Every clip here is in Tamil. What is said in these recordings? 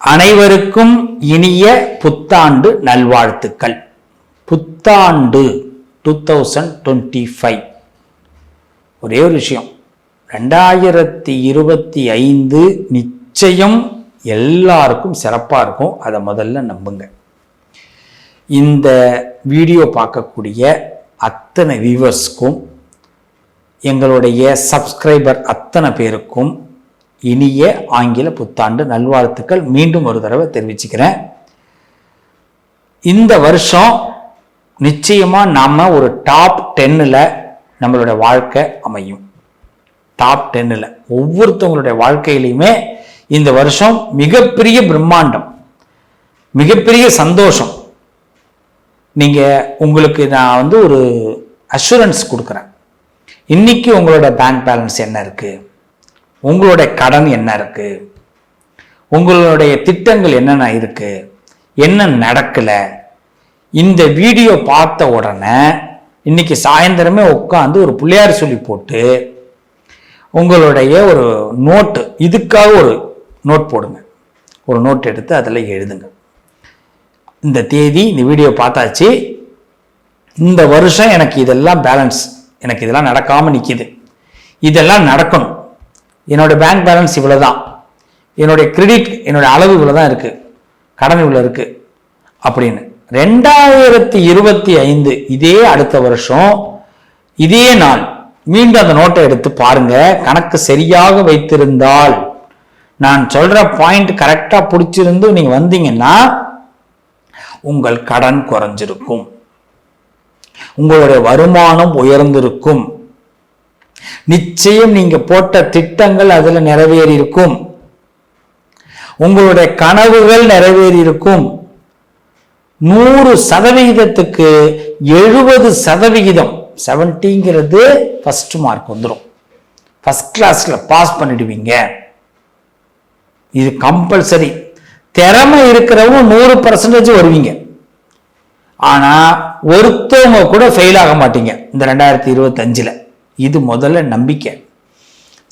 அனைவருக்கும் இனிய புத்தாண்டு நல்வாழ்த்துக்கள். புத்தாண்டு டூ தௌசண்ட் டுவெண்ட்டி ஃபைவ் ஒரே ஒரு விஷயம். ரெண்டாயிரத்தி இருபத்தி ஐந்து நிச்சயம் எல்லாருக்கும் சிறப்பாக இருக்கும். அதை முதல்ல நம்புங்க. இந்த வீடியோ பார்க்கக்கூடிய அத்தனை வியூவர்ஸ்க்கும் எங்களுடைய சப்ஸ்கிரைபர் அத்தனை பேருக்கும் இனிய ஆங்கில புத்தாண்டு நல்வாழ்த்துக்கள். மீண்டும் ஒரு தடவை தெரிவிச்சுக்கிறேன். இந்த வருஷம் நிச்சயமாக நாம் ஒரு டாப் டென்னில் நம்மளோட வாழ்க்கை அமையும். டாப் டென்னில் ஒவ்வொருத்தவங்களுடைய வாழ்க்கையிலையுமே இந்த வருஷம் மிகப்பெரிய பிரம்மாண்டம் மிகப்பெரிய சந்தோஷம். நீங்கள் உங்களுக்கு நான் வந்து ஒரு அஷூரன்ஸ் கொடுக்குறேன். இன்னைக்கு உங்களோட பேங்க் பேலன்ஸ் என்ன இருக்குது உங்களுடைய கடன் என்ன இருக்கு? உங்களுடைய திட்டங்கள் என்னென்ன இருக்கு? என்ன நடக்கல? இந்த வீடியோ பார்த்த உடனே இன்னைக்கு சாயந்தரமே உட்காந்து ஒரு பிள்ளையார் சொல்லி போட்டு உங்களுடைய ஒரு நோட்டு இதுக்காக ஒரு நோட் போடுங்க. ஒரு நோட் எடுத்து அதில் எழுதுங்க. இந்த தேதி இந்த வீடியோ பார்த்தாச்சு. இந்த வருஷம் எனக்கு இதெல்லாம் பேலன்ஸ் எனக்கு இதெல்லாம் நடக்காமல் நிற்கிது இதெல்லாம் நடக்கணும். என்னோட பேங்க் பேலன்ஸ் இவ்வளோ தான் என்னுடைய கிரெடிட் என்னோட அளவு இவ்வளோ தான் இருக்குது கடன் இவ்வளோ இருக்குது அப்படின்னு. ரெண்டாயிரத்தி இருபத்தி ஐந்து இதே அடுத்த வருஷம் இதே நாள் மீண்டும் அந்த நோட்டை எடுத்து பாருங்க. கணக்கு சரியாக வைத்திருந்தால் நான் சொல்ற பாயிண்ட் கரெக்டாக பிடிச்சிருந்து நீங்க வந்தீங்கன்னா உங்கள் கடன் குறைஞ்சிருக்கும். உங்களுடைய வருமானம் உயர்ந்திருக்கும். நிச்சயம் நீங்க போட்ட திட்டங்கள் அதுல நிறைவேறி இருக்கும் உங்களுடைய கனவுகள் நிறைவேறி இருக்கும் நூறு சதவிகிதத்துக்கு எழுபது சதவிகிதம் செவன்ட்டிங்கிறது ஃபர்ஸ்ட் மார்க் வந்துடும் ஃபர்ஸ்ட் கிளாஸ்ல பாஸ் பண்ணிடுவீங்க. இது கம்பல்சரி திறமை இருக்கிறவங்க நூறு பர்சன்டேஜ் வருவீங்க. ஆனா ஒருத்தவங்க கூட ஃபெயில் ஆக மாட்டீங்க. இந்த ரெண்டாயிரத்தி இருபத்தஞ்சில். இது முதல்ல நம்பிக்கை.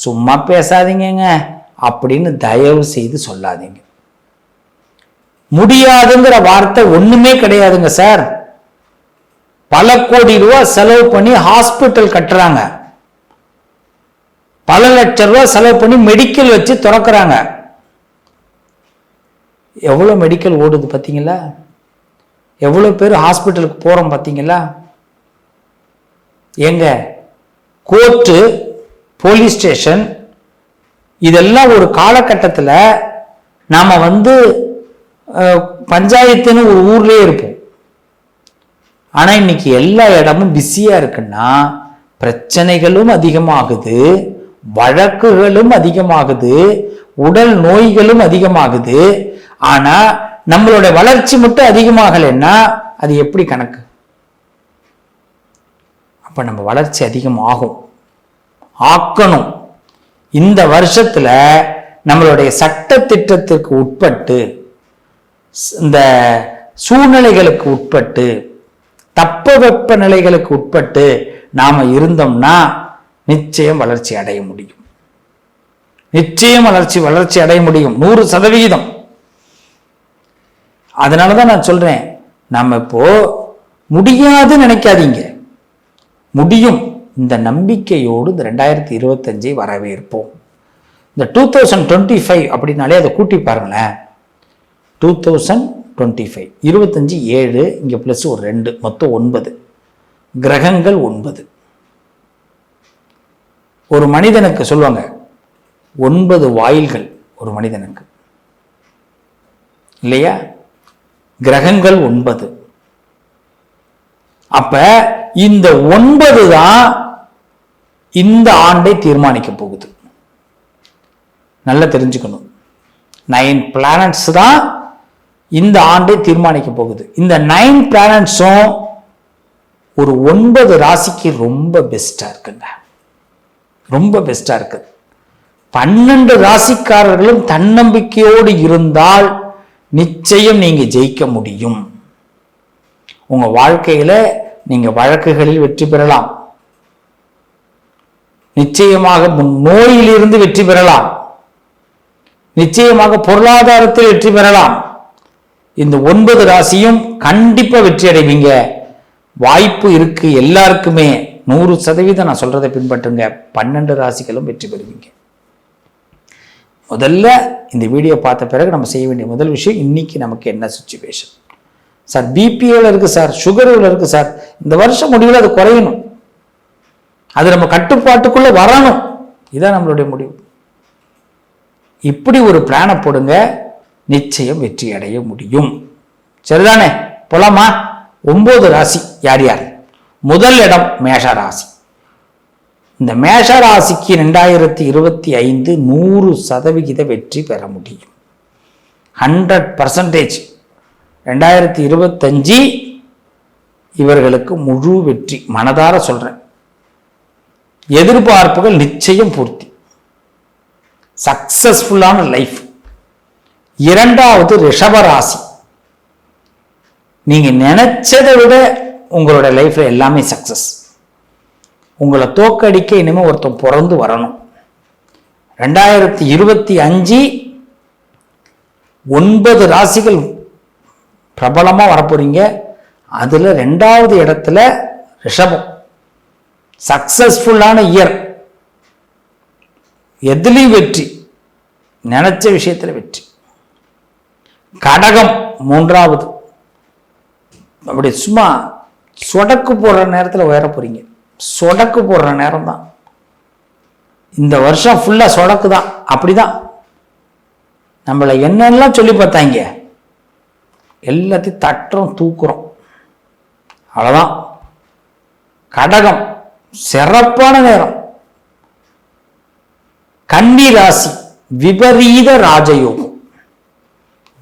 சும்மா பேசாதீங்கங்க. அப்படின்னு தயவு செய்து சொல்லாதீங்க. முடியாதுங்கிற வார்த்தை ஒண்ணுமே கிடையாதுங்க சார். பல கோடி ரூபாய் செலவு பண்ணி ஹாஸ்பிட்டல் கட்டுறாங்க. பல லட்சம் ரூபாய் செலவு பண்ணி மெடிக்கல் வச்சு திறக்கிறாங்க. எவ்வளோ மெடிக்கல் ஓடுது பார்த்தீங்களா எவ்வளோ பேர் ஹாஸ்பிட்டலுக்கு போகிறோம் பார்த்தீங்களா எங்க கோர்ட்டு போலீஸ் ஸ்டேஷன் இதெல்லாம் ஒரு காலகட்டத்தில் நாம் வந்து பஞ்சாயத்துன்னு ஒரு ஊர்லேயே இருப்போம். ஆனால் இன்னைக்கு எல்லா இடமும் பிஸியாக இருக்குன்னா பிரச்சனைகளும் அதிகமாகுது வழக்குகளும் அதிகமாகுது உடல் நோய்களும் அதிகமாகுது. ஆனால் நம்மளோட வளர்ச்சி மட்டும் அதிகமாகலைன்னா அது எப்படி கணக்கு? அப்போ நம்ம வளர்ச்சி அதிகமாகும். ஆக்கணும். இந்த வருஷத்தில் நம்மளுடைய சட்ட திட்டத்திற்கு உட்பட்டு இந்த சூழ்நிலைகளுக்கு உட்பட்டு தட்பவெப்ப நிலைகளுக்கு உட்பட்டு நாம் இருந்தோம்னா நிச்சயம் வளர்ச்சி அடைய முடியும். நிச்சயம் வளர்ச்சி வளர்ச்சி அடைய முடியும். நூறு சதவிகிதம். அதனால தான் நான் சொல்கிறேன் நம்ம இப்போ முடியாதுன்னு நினைக்காதீங்க. முடியும். இந்த நம்பிக்கையோடு இந்த ரெண்டாயிரத்தி இருபத்தஞ்சை வரவேற்போம். இந்த டூ தௌசண்ட் டுவெண்ட்டி ஃபைவ் அப்படின்னாலே அதை கூட்டி பாருங்களேன். டூ தௌசண்ட் டுவெண்ட்டி ஃபைவ் இருபத்தஞ்சி ஏழு இங்கே ப்ளஸ் ஒரு ரெண்டு மொத்தம் ஒன்பது. கிரகங்கள் ஒன்பது. ஒரு மனிதனுக்கு சொல்லுவாங்க ஒன்பது வாயில்கள் ஒரு மனிதனுக்கு. இல்லையா? கிரகங்கள் ஒன்பது. அப்ப இந்த ஒன்பது தான் இந்த ஆண்டை தீர்மானிக்க போகுது. நல்லா தெரிஞ்சுக்கணும். நைன் பிளானட்ஸ் தான் இந்த ஆண்டை தீர்மானிக்க போகுது. இந்த நைன் பிளானட்ஸும் ஒரு ஒன்பது ராசிக்கு ரொம்ப பெஸ்டா இருக்குங்க. ரொம்ப பெஸ்டா இருக்குது பன்னெண்டு ராசிக்காரர்களும் தன்னம்பிக்கையோடு இருந்தால் நிச்சயம் நீங்க ஜெயிக்க முடியும். உங்க வாழ்க்கையில நீங்க வழக்குகளில் வெற்றி பெறலாம். நிச்சயமாக முன் நோயிலிருந்து வெற்றி பெறலாம். நிச்சயமாக பொருளாதாரத்தில் வெற்றி பெறலாம். இந்த ஒன்பது ராசியும் கண்டிப்பா வெற்றி அடைவீங்க. வாய்ப்பு இருக்கு எல்லாருக்குமே. நூறு சதவீதம் நான் சொல்றதை பின்பற்றுங்க. பன்னெண்டு ராசிகளும் வெற்றி பெறுவீங்க. முதல்ல இந்த வீடியோ பார்த்த பிறகு நம்ம செய்ய வேண்டிய முதல் விஷயம் இன்னைக்கு நமக்கு என்ன சுச்சுவேஷன் சார் பிபிஎல் இருக்குது சார் சுகரில் இருக்குது சார். இந்த வருஷம் முடிவில் அது குறையணும். அது நம்ம கட்டுப்பாட்டுக்குள்ளே வரணும். இதுதான் நம்மளுடைய முடிவு. இப்படி ஒரு பிளானை போடுங்க நிச்சயம் வெற்றி அடைய முடியும். சரிதானே? போலாமா? ஒம்பது ராசி. யார் யார்? முதல் இடம் மேஷ ராசி. இந்த மேஷ ராசிக்கு ரெண்டாயிரத்தி இருபத்தி ஐந்து நூறு சதவிகித வெற்றி பெற முடியும். ஹண்ட்ரட் பர்சன்டேஜ் ரெண்டாயிரத்தி இருபத்தஞ்சு இவர்களுக்கு முழு வெற்றி. மனதார சொல்கிறேன் எதிர்பார்ப்புகள் நிச்சயம் பூர்த்தி. சக்சஸ்ஃபுல்லான லைஃப் இரண்டாவது ரிஷபராசி. நீங்கள் நினச்சதை விட உங்களோட லைஃப்பில் எல்லாமே சக்சஸ் உங்களை தோக்கடிக்க இனிமே ஒருத்தன் பிறந்து வரணும். ரெண்டாயிரத்தி இருபத்தி அஞ்சு ஒன்பது ராசிகள் பிரபலமாக வரப்போறீங்க. அதில் ரெண்டாவது இடத்துல ரிஷபம். சக்சஸ்ஃபுல்லான இயர். எதுலேயும் வெற்றி. நினச்ச விஷயத்தில் வெற்றி. கடகம் மூன்றாவது. அப்படி சும்மா சொடக்கு போடுற நேரத்தில் உயர போகிறீங்க சொடக்கு போடுற நேரம் தான் இந்த வருஷம் ஃபுல்லாக சொடக்கு தான் அப்படிதான். நம்மளை என்னெல்லாம் சொல்லி பார்த்தாங்க? எல்லாத்தையும் தட்டுறோம் தூக்குறோம். அவ்வளோதான் கடகம் சிறப்பான நேரம். கன்னி ராசி விபரீத ராஜயோகம்.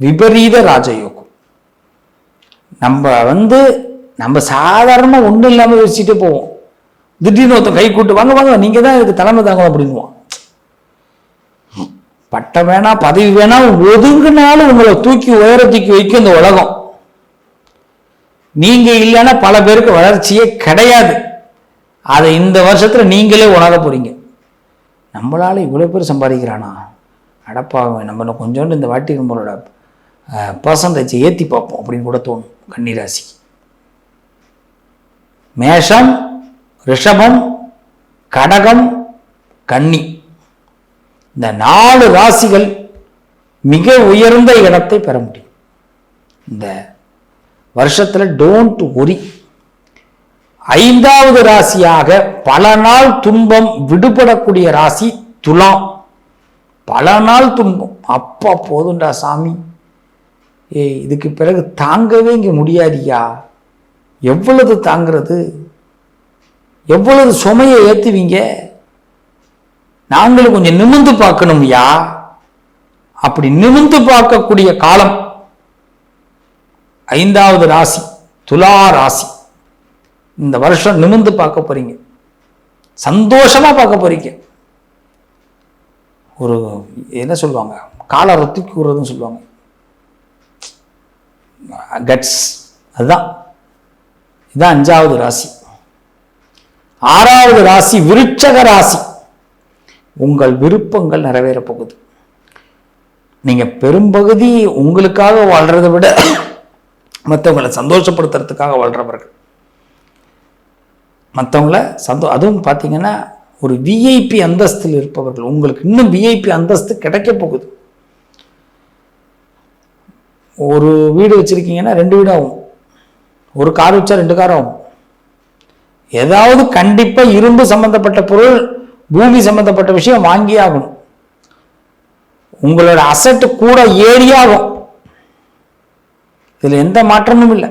விபரீத ராஜயோகம். நம்ம வந்து நம்ம சாதாரணமாக ஒன்றும் இல்லாமல் வச்சுட்டு போவோம். திடீர்னு ஒருத்தன் கை கூட்டு வாங்க வாங்க நீங்கள் தான் இதுக்கு தலைமை தாங்க அப்படின்வான் பட்டம் வேணா பதவி வேணா ஒதுங்கினாலும் உங்களை தூக்கி உயரத்துக்கு தூக்கி வைக்கும் இந்த உலகம். நீங்க இல்லைன்னா பல பேருக்கு வளர்ச்சியே கிடையாது. அதை இந்த வருஷத்துல நீங்களே உணர போறீங்க. நம்மளால இவ்வளோ பேர் சம்பாதிக்கிறானா? அடப்பாவன் நம்ம கொஞ்சோண்டு இந்த வாட்டி நம்மளோட பர்சன்டேஜை ஏற்றி பார்ப்போம் அப்படின்னு கூட தோணும் கன்னிராசி. மேஷம் ரிஷபம் கடகம் கன்னி. இந்த நாலு ராசிகள் மிக உயர்ந்த இடத்தை பெற முடியும். இந்த வருஷத்தில் டோன்ட் ஒரி ஐந்தாவது ராசியாக பல நாள் துன்பம் விடுபடக்கூடிய ராசி துலாம். பல நாள் துன்பம். அப்பா போதுண்டா சாமி. ஏய் இதுக்கு பிறகு தாங்கவே இங்கே முடியாதியா? எவ்வளவு தாங்கிறது? எவ்வளவு சுமையை ஏற்றுவீங்க நாங்களும் கொஞ்சம் நிமிந்து பார்க்கணும்யா அப்படி நிமிந்து பார்க்கக்கூடிய காலம் ஐந்தாவது ராசி துலா ராசி. இந்த வருஷம் நிமிந்து பார்க்க போறீங்க. சந்தோஷமா பார்க்க போறீங்க. ஒரு என்ன சொல்லுவாங்க? காலை ரத்திக்கு சொல்லுவாங்க. கட்ஸ் அதுதான். இதுதான் அஞ்சாவது ராசி. ஆறாவது ராசி விருட்சக ராசி. உங்கள் விருப்பங்கள் நிறைவேறப் போகுது பெரும்பகுதி உங்களுக்காக வாழ்கிறத விட மற்றவங்களை சந்தோஷப்படுத்துறதுக்காக வாழ்கிறவர்கள் மற்றவங்கள சந்தோ அதுவும் பார்த்தீங்கன்னா ஒரு விஐபி அந்தஸ்தில் இருப்பவர்கள். உங்களுக்கு இன்னும் விஐபி அந்தஸ்து கிடைக்க போகுது. ஒரு வீடு வச்சுருக்கீங்கன்னா ரெண்டு வீடு ஆகும் ஒரு கார் வச்சா ரெண்டு கார் ஆகும் ஏதாவது கண்டிப்பாக இரும்பு சம்மந்தப்பட்ட பொருள் பூமி சம்பந்தப்பட்ட விஷயம் வாங்கி ஆகணும் உங்களோட அசட்டு கூட ஏறியாகும். இதில் எந்த மாற்றமும் இல்லை.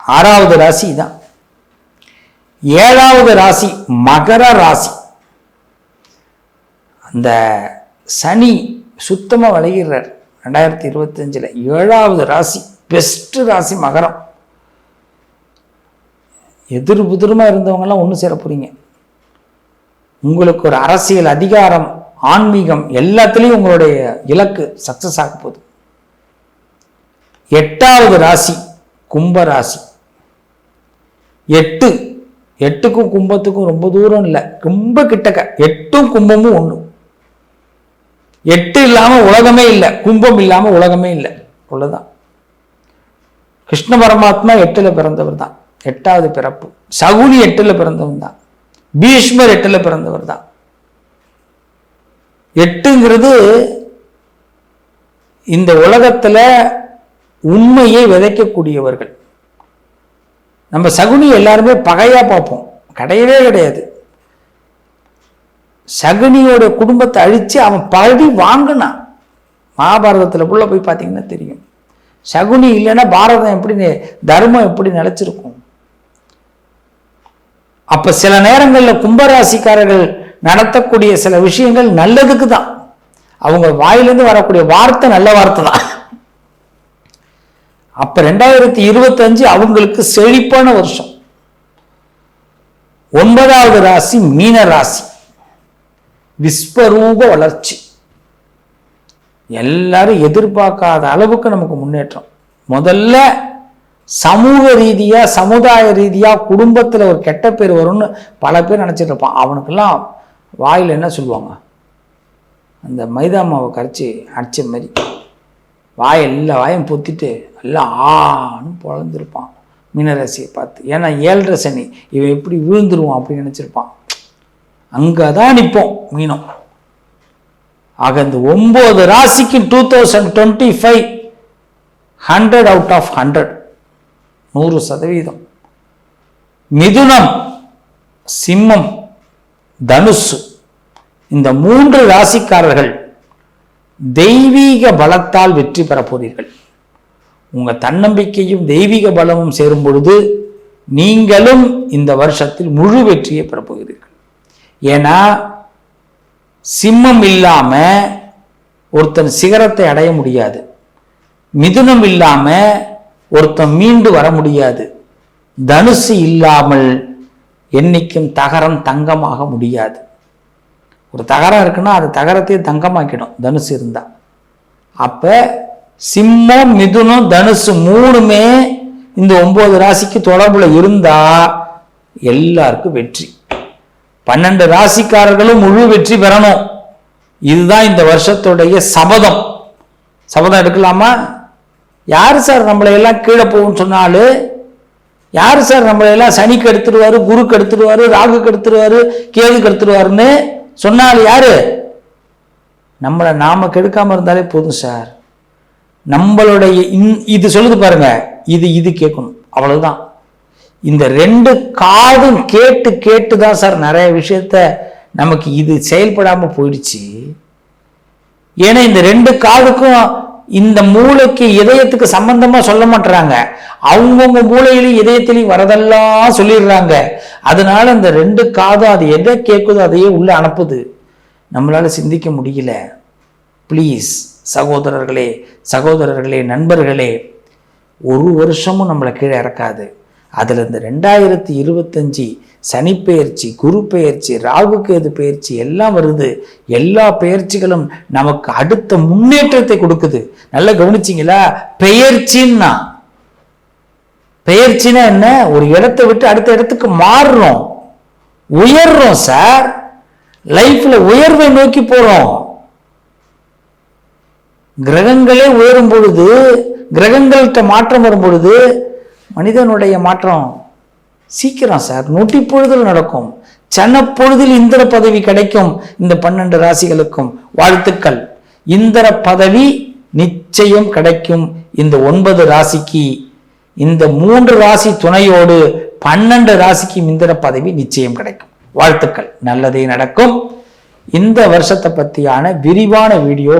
ஆறாவது ராசி தான். ஏழாவது ராசி மகர ராசி. அந்த சனி சுத்தமாக விலகிறார் ரெண்டாயிரத்தி இருபத்தஞ்சில் ஏழாவது ராசி பெஸ்ட்டு ராசி மகரம். எதிர் புதிரமாக இருந்தவங்கெல்லாம் ஒன்று சேர உங்களுக்கு ஒரு அரசியல் அதிகாரம் ஆன்மீகம் எல்லாத்துலேயும் உங்களுடைய இலக்கு சக்சஸ் ஆக போகுது. எட்டாவது ராசி கும்ப ராசி. எட்டு எட்டுக்கும் கும்பத்துக்கும் ரொம்ப தூரம் இல்லை. ரொம்ப கிட்டக்க. எட்டும் கும்பமும் ஒன்று எட்டு இல்லாமல் உலகமே இல்லை. கும்பம் இல்லாமல் உலகமே இல்லை. அவ்வளோதான் கிருஷ்ண பரமாத்மா எட்டுல பிறந்தவர் தான். எட்டாவது பிறப்பு. சகுனி எட்டுல பிறந்தவன் தான். பீஷ்மர் எட்டில் பிறந்தவர் தான். எட்டுங்கிறது இந்த உலகத்தில் உண்மையை விதைக்கக்கூடியவர்கள். நம்ம சகுனி எல்லாருமே பகையாக பார்ப்போம். கிடையவே கிடையாது. சகுனியோட குடும்பத்தை அழித்து அவன் பழி வாங்கினான். மகாபாரதத்தில் உள்ள போய் பார்த்தீங்கன்னா தெரியும். சகுனி இல்லைன்னா பாரதம் எப்படி தர்மம் எப்படி நிலச்சிருக்கும்? அப்ப சில நேரங்களில் கும்பராசிக்காரர்கள் நடத்தக்கூடிய சில விஷயங்கள் நல்லதுக்கு தான். அவங்க வாயிலிருந்து வரக்கூடிய வார்த்தை நல்ல வார்த்தை தான். அப்ப ரெண்டாயிரத்தி இருபத்தஞ்சு அவங்களுக்கு செழிப்பான வருஷம். ஒன்பதாவது ராசி மீன ராசி. விஸ்வரூப வளர்ச்சி. எல்லாரும் எதிர்பார்க்காத அளவுக்கு நமக்கு முன்னேற்றம். முதல்ல சமூக ரீதியா சமுதாய ரீதியா குடும்பத்துல ஒரு கெட்ட பேர் வரும்னு பல பேர் நினச்சிட்டு இருப்பான். அவனுக்கெல்லாம் வாயில் என்ன சொல்லுவாங்க? அந்த மைதா மாவை கரைச்சி அடிச்ச மாதிரி வாய் எல்லா வாயும் பொத்திட்டு எல்லாம் ஆன்னு பொழந்திருப்பான். மீனராசியை பார்த்து. ஏன்னா ஏழரை சனி இவன் எப்படி விழுந்துருவான் அப்படின்னு நினச்சிருப்பான். அங்கே தான் நிற்போம் மீனம். ஆக இந்த ஒம்பது ராசிக்கு two thousand twenty five hundred out of hundred நூறு சதவீதம். மிதுனம் சிம்மம் தனுசு. இந்த மூன்று ராசிக்காரர்கள் தெய்வீக பலத்தால் வெற்றி பெறப் போறீர்கள். உங்க தன்னம்பிக்கையும் தெய்வீக பலமும் சேரும் பொழுது நீங்களும் இந்த வருஷத்தில் முழு வெற்றியை பெறப்போகிறீர்கள் ஏன்னா சிம்மம் இல்லாம ஒருத்தன் சிகரத்தை அடைய முடியாது. மிதுனம் இல்லாமல் ஒருத்தன் மீண்டு வர முடியாது. தனுசு இல்லாமல் என்னைக்கும் தகரம் தங்கமாக முடியாது. ஒரு தகரம் இருக்குன்னா அது தகரத்தையே தங்கமாக்கிடும் தனுசு இருந்தா. அப்ப சிம்மம் மிதுனம் தனுசு மூணுமே இந்த ஒன்பது ராசிக்கு தொடர்புல இருந்தா எல்லாருக்கும் வெற்றி. பன்னெண்டு ராசிக்காரர்களும் முழு வெற்றி பெறணும். இதுதான் இந்த வருஷத்துடைய சபதம். சபதம் எடுக்கலாமா? யார் சார் நம்மளை எல்லாம் கீழே போகும்னு சொன்னாலும் யார் சார் நம்மளை எல்லாம் சனிக்கு எடுத்துடுவார் குருக்கு எடுத்துடுவார் ராகுக்கு எடுத்துடுவாரு கேதுக்கு எடுத்துடுவாருன்னு சொன்னால் யார்? நம்மளை நாம கெடுக்காமல் இருந்தாலே போதும் சார். நம்மளுடைய இன் இது சொல்லுது பாருங்க. இது இது கேட்கணும். அவ்வளவுதான். இந்த ரெண்டு காதும் கேட்டு கேட்டு தான் சார் நிறைய விஷயத்த நமக்கு இது செயல்படாமல் போயிடுச்சு. ஏன்னா இந்த ரெண்டு காதுக்கும் இந்த மூளைக்கு இதயத்துக்கு சம்பந்தமா சொல்ல மாட்டுறாங்க அவங்கவுங்க மூளையிலையும் இதயத்திலையும் வரதெல்லாம் சொல்லிடுறாங்க. அதனால இந்த ரெண்டு காதும் அது எதை கேட்குதோ அதையே உள்ள அனுப்புது. நம்மளால சிந்திக்க முடியல. ப்ளீஸ் சகோதரர்களே சகோதரர்களே நண்பர்களே ஒரு வருஷமும் நம்மளை கீழே இறக்காது. அதில் இந்த ரெண்டாயிரத்தி இருபத்தஞ்சி சனிப்பெயர்ச்சி குரு பெயர்ச்சி ராகு கேது பெயர்ச்சி எல்லாம் வருது. எல்லா பெயர்ச்சிகளும் நமக்கு அடுத்த முன்னேற்றத்தை கொடுக்குது. நல்லா கவனிச்சிங்களா? பெயர்ச்சின்னா. பெயர்ச்சின்னா என்ன? ஒரு இடத்தை விட்டு அடுத்த இடத்துக்கு மாறுறோம். உயர்றோம் சார் லைஃப்ல உயர்வை நோக்கி போறோம். கிரகங்களே உயரும் பொழுது கிரகங்கள்கிட்ட மாற்றம் வரும் பொழுது மனிதனுடைய மாற்றம் சீக்கிரம் சார். நொட்டி பொழுதில் நடக்கும். சனப்பொழுதில் இந்திர பதவி கிடைக்கும். இந்த பன்னெண்டு ராசிகளுக்கும் வாழ்த்துக்கள். இந்திர பதவி நிச்சயம் கிடைக்கும். இந்த ஒன்பது ராசிக்கு இந்த மூன்று ராசி துணையோடு பன்னெண்டு ராசிக்கு இந்திர பதவி நிச்சயம் கிடைக்கும். வாழ்த்துக்கள். நல்லதே நடக்கும். இந்த வருஷத்தை பற்றியான விரிவான வீடியோ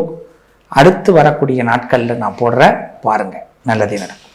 அடுத்து வரக்கூடிய நாட்களில் நான் போடுறேன். பாருங்க. நல்லதே நடக்கும்.